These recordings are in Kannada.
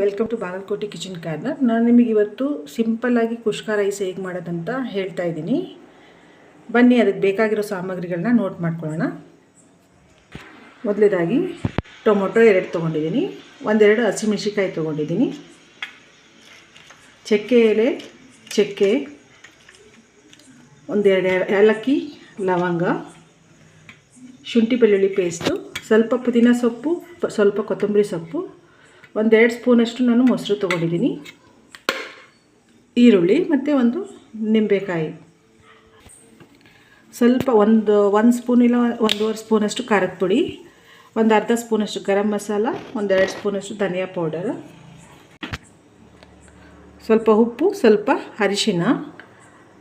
Welcome to Bagalkote kitchen corner ನಾನು ನಿಮಗೆ ಇವತ್ತು ಸಿಂಪಲ್ಲಾಗಿ ಕುಷ್ಕ ರೈಸ್ ಹೇಗೆ ಮಾಡೋದಂತ ಹೇಳ್ತಾ ಇದ್ದೀನಿ. ಬನ್ನಿ, ಅದಕ್ಕೆ ಬೇಕಾಗಿರೋ ಸಾಮಗ್ರಿಗಳನ್ನ ನೋಟ್ ಮಾಡ್ಕೊಳ್ಳೋಣ. ಮೊದಲೇದಾಗಿ ಟೊಮೊಟೊ ಎರಡು ತೊಗೊಂಡಿದ್ದೀನಿ. ಒಂದೆರಡು ಹಸಿಮೆಣ್ಸಿಕಾಯಿ ತೊಗೊಂಡಿದ್ದೀನಿ. ಚಕ್ಕೆ ಎಲೆ, ಚಕ್ಕೆ, ಒಂದೆರಡು ಏಲಕ್ಕಿ, ಲವಂಗ, ಶುಂಠಿ ಬೆಳ್ಳುಳ್ಳಿ ಪೇಸ್ಟು ಸ್ವಲ್ಪ ಪುದೀನ ಸೊಪ್ಪು, ಸ್ವಲ್ಪ ಕೊತ್ತಂಬರಿ ಸೊಪ್ಪು. ಒಂದೆರಡು ಸ್ಪೂನಷ್ಟು ನಾನು ಮೊಸರು ತೊಗೊಂಡಿದ್ದೀನಿ. ಈರುಳ್ಳಿ ಮತ್ತು ಒಂದು ನಿಂಬೆಕಾಯಿ. ಸ್ವಲ್ಪ ಒಂದು ಒಂದು ಸ್ಪೂನ್ ಇಲ್ಲ, ಒಂದೂವರೆ ಸ್ಪೂನಷ್ಟು ಖಾರದ ಪುಡಿ, ಒಂದು ಅರ್ಧ ಸ್ಪೂನಷ್ಟು ಗರಂ ಮಸಾಲ, ಒಂದೆರಡು ಸ್ಪೂನಷ್ಟು ಧನಿಯಾ ಪೌಡರ್. ಸ್ವಲ್ಪ ಉಪ್ಪು, ಸ್ವಲ್ಪ ಅರಿಶಿನ,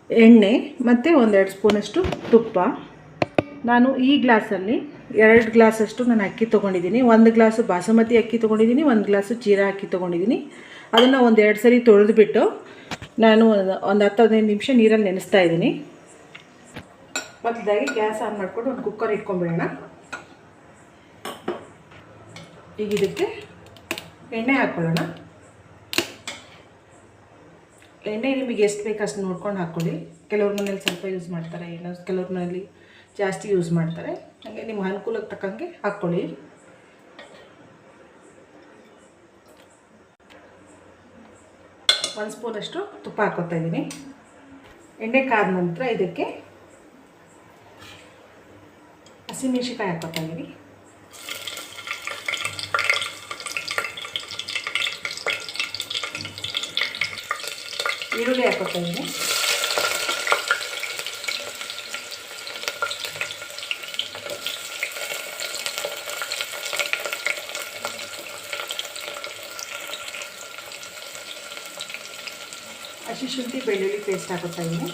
ಎಣ್ಣೆ ಮತ್ತು ಒಂದೆರಡು ಸ್ಪೂನಷ್ಟು ತುಪ್ಪ. ನಾನು ಈ ಗ್ಲಾಸಲ್ಲಿ ಎರಡು ಗ್ಲಾಸಷ್ಟು ನಾನು ಅಕ್ಕಿ ತೊಗೊಂಡಿದ್ದೀನಿ. ಒಂದು ಗ್ಲಾಸು ಬಾಸುಮತಿ ಅಕ್ಕಿ ತೊಗೊಂಡಿದ್ದೀನಿ, ಒಂದು ಗ್ಲಾಸು ಜೀರಾ ಅಕ್ಕಿ ತೊಗೊಂಡಿದ್ದೀನಿ. ಅದನ್ನು ಒಂದು ಎರಡು ಸರಿ ತೊಳೆದುಬಿಟ್ಟು ನಾನು ಒಂದು ಹತ್ತು ಹದಿನೈದು ನಿಮಿಷ ನೀರಲ್ಲಿ ನೆನೆಸ್ತಾ ಇದ್ದೀನಿ. ಮೊದಲಾಗಿ ಗ್ಯಾಸ್ ಆನ್ ಮಾಡಿಕೊಂಡು ಒಂದು ಕುಕ್ಕರ್ ಇಟ್ಕೊಂಬಿಡೋಣ. ಈಗ ಇದಕ್ಕೆ ಎಣ್ಣೆ ಹಾಕ್ಕೊಳ್ಳೋಣ. ಎಣ್ಣೆ ನಿಮಗೆ ಎಷ್ಟು ಬೇಕು ಅಷ್ಟು ನೋಡ್ಕೊಂಡು ಹಾಕ್ಕೊಳ್ಳಿ. ಕೆಲವ್ರ ಮನೇಲಿ ಸ್ವಲ್ಪ ಯೂಸ್ ಮಾಡ್ತಾರೆ, ಏನೋ ಕೆಲವ್ರ ಮನೇಲಿ ಜಾಸ್ತಿ ಯೂಸ್ ಮಾಡ್ತಾರೆ. ಹಾಗೆ ನಿಮ್ಮ ಅನುಕೂಲಕ್ಕೆ ತಕ್ಕಂಗೆ ಹಾಕ್ಕೊಳ್ಳಿ. ಒಂದು ಸ್ಪೂನಷ್ಟು ತುಪ್ಪ ಹಾಕೋತಾ ಇದ್ದೀನಿ. ಎಣ್ಣೆ ಕಾದ ನಂತರ ಇದಕ್ಕೆ ಹಸಿಮೆಣಸಿನ್ಕಾಯಿ ಹಾಕೋತಾ ಇದ್ದೀನಿ. ಈರುಳ್ಳಿ ಹಾಕೋತಾ ಇದ್ದೀನಿ. ಹಸಿ ಶುಂಠಿ ಬೆಳ್ಳುಳ್ಳಿ ಪೇಸ್ಟ್ ಹಾಕೋತಾ ಇದ್ದೀನಿ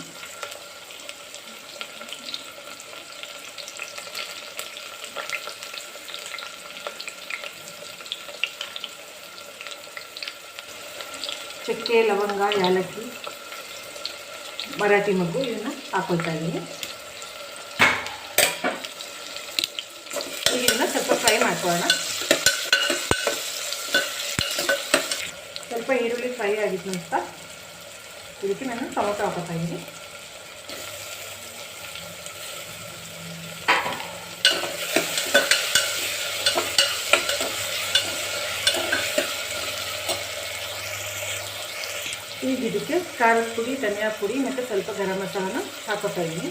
ಚಕ್ಕೆ ಲವಂಗ ಯಾಲಕ್ಕಿ ಮರಾಠಿ ಮಗ್ಗು ಇದನ್ನು ಹಾಕೊಳ್ತಾ ಇದ್ದೀನಿ ಈಗ ಇದನ್ನು ಸ್ವಲ್ಪ ಫ್ರೈ ಮಾಡ್ಕೊಳ್ಳೋಣ ಸ್ವಲ್ಪ ಈರುಳ್ಳಿ ಫ್ರೈ ಆಗಿದ ನಂತರ ಇದಕ್ಕೆ ನಾನು ಟೊಮೊಟೊ ಹಾಕೋತಾ ಇದ್ದೀನಿ ಈಗ ಇದಕ್ಕೆ ಖಾರದ ಪುಡಿ ಧನಿಯಾ ಪುಡಿ ಮತ್ತು ಸ್ವಲ್ಪ ಗರಂ ಮಸಾಲನ ಹಾಕೋತಾ ಇದ್ದೀನಿ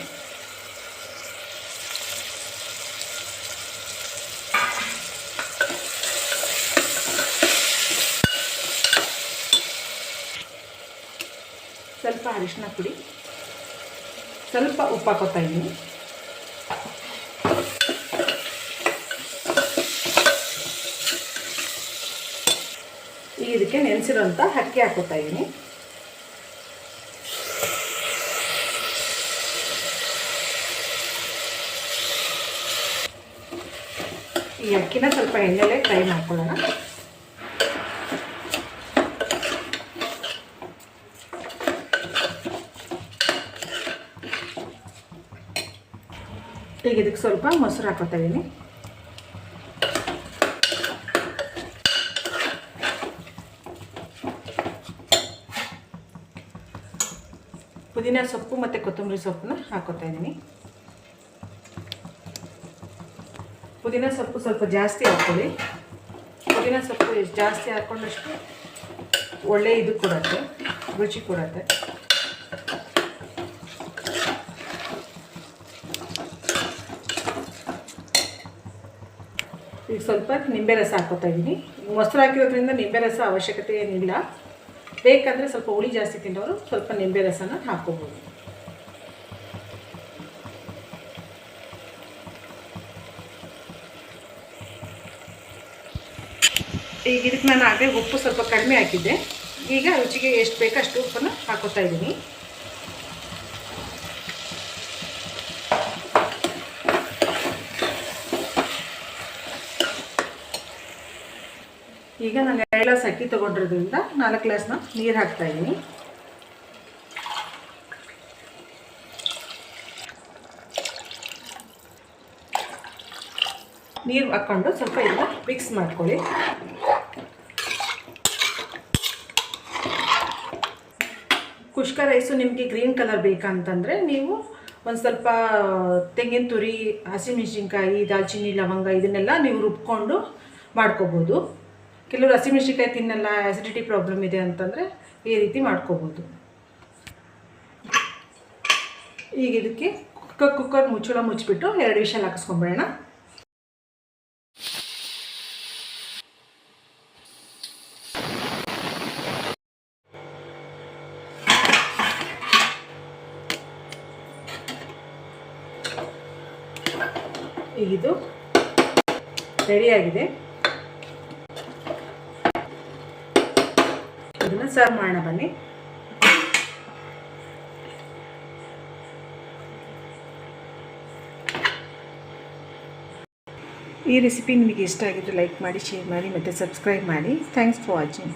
ಸ್ವಲ್ಪ ಅರಿಶಿನ ಪುಡಿ, ಸ್ವಲ್ಪ ಉಪ್ಪು ಹಾಕೋತಾ ಇದ್ದೀನಿ ಈಗ ಇದಕ್ಕೆ ನೆನೆಸಿರೋಂಥ ಅಕ್ಕಿ ಹಾಕೋತಾ ಇದ್ದೀನಿ ಈ ಅಕ್ಕಿನ ಸ್ವಲ್ಪ ಎಣ್ಣೆಲೆ ಫ್ರೈ ಮಾಡ್ಕೊಳ್ಳೋಣ. ಈಗ ಇದಕ್ಕೆ ಸ್ವಲ್ಪ ಮೊಸರು ಹಾಕೋತಾ ಇದ್ದೀನಿ ಪುದೀನ ಸೊಪ್ಪು ಮತ್ತು ಕೊತ್ತಂಬರಿ ಸೊಪ್ಪನ್ನ ಹಾಕೋತಾ ಇದ್ದೀನಿ ಪುದೀನ ಸೊಪ್ಪು ಸ್ವಲ್ಪ ಜಾಸ್ತಿ ಹಾಕ್ಕೊಳ್ಳಿ. ಪುದೀನ ಸೊಪ್ಪು ಎಷ್ಟು ಜಾಸ್ತಿ ಹಾಕ್ಕೊಂಡಷ್ಟು ಒಳ್ಳೆ ಇದು ಕೊಡುತ್ತೆ, ರುಚಿ ಕೊಡುತ್ತೆ. ಈಗ ಸ್ವಲ್ಪ ನಿಂಬೆ ರಸ ಹಾಕೋತಾ ಇದ್ದೀನಿ. ಮೊಸರು ಹಾಕಿರೋದ್ರಿಂದ ನಿಂಬೆ ರಸ ಅವಶ್ಯಕತೆ ಏನಿಲ್ಲ. ಬೇಕಾದರೆ ಸ್ವಲ್ಪ ಹುಳಿ ಜಾಸ್ತಿ ತಿನ್ನೋರು ಸ್ವಲ್ಪ ನಿಂಬೆ ರಸನ ಹಾಕ್ಕೋಬೋದು. ಈಗ ಇದಕ್ಕೆ ನಾನು ಆಗಲೇ ಉಪ್ಪು ಸ್ವಲ್ಪ ಕಡಿಮೆ ಹಾಕಿದ್ದೆ. ಈಗ ರುಚಿಗೆ ಎಷ್ಟು ಬೇಕೋ ಅಷ್ಟು ಉಪ್ಪನ್ನು ಹಾಕೋತಾ ಇದ್ದೀನಿ. ಈಗ ನಾನು ಎರಡು ಗ್ಲಾಸ್ ಅಕ್ಕಿ ತೊಗೊಂಡಿರೋದ್ರಿಂದ ನಾಲ್ಕು ಗ್ಲಾಸ್ನ ನೀರು ಹಾಕ್ತಾ ಇದ್ದೀನಿ. ನೀರು ಹಾಕ್ಕೊಂಡು ಸ್ವಲ್ಪ ಇದನ್ನ ಮಿಕ್ಸ್ ಮಾಡ್ಕೊಳ್ಳಿ. ಕುಷ್ಕ ರೈಸು ನಿಮಗೆ ಗ್ರೀನ್ ಕಲರ್ ಬೇಕಂತಂದರೆ ನೀವು ಒಂದು ಸ್ವಲ್ಪ ತೆಂಗಿನ ತುರಿ ಹಸಿಮೆಣಸಿನ್ಕಾಯಿ ದಾಲ್ಚಿನ್ನಿ, ಲವಂಗ ಇದನ್ನೆಲ್ಲ ನೀವು ರುಬ್ಕೊಂಡು ಮಾಡ್ಕೋಬೋದು. ಕೆಲವರು ಹಸಿಮೆಣಸಿನ್ಕಾಯಿ ತಿನ್ನಲ್ಲ ಆ್ಯಸಿಡಿಟಿ ಪ್ರಾಬ್ಲಮ್ ಇದೆ ಅಂತಂದರೆ ಈ ರೀತಿ ಮಾಡ್ಕೋಬೋದು. ಈಗ ಇದಕ್ಕೆ ಕುಕ್ಕರ್ ಕುಕ್ಕರ್ ಮುಚ್ಚಳ ಮುಚ್ಚಿಬಿಟ್ಟು ಎರಡು ವಿಷಲ್ ಹಾಕಿಸ್ಕೊಂಬಿಡೋಣ. ಈಗಿದು ರೆಡಿಯಾಗಿದೆ ಇದನ್ನು ಸರ್ವ್ ಮಾಡೋಣ ಬನ್ನಿ. ಈ ರೆಸಿಪಿ ನಿಮಗೆ ಇಷ್ಟ ಆಗಿದ್ದು ಲೈಕ್ ಮಾಡಿ ಶೇರ್ ಮಾಡಿ ಮತ್ತು ಸಬ್ಸ್ಕ್ರೈಬ್ ಮಾಡಿ. Thanks for watching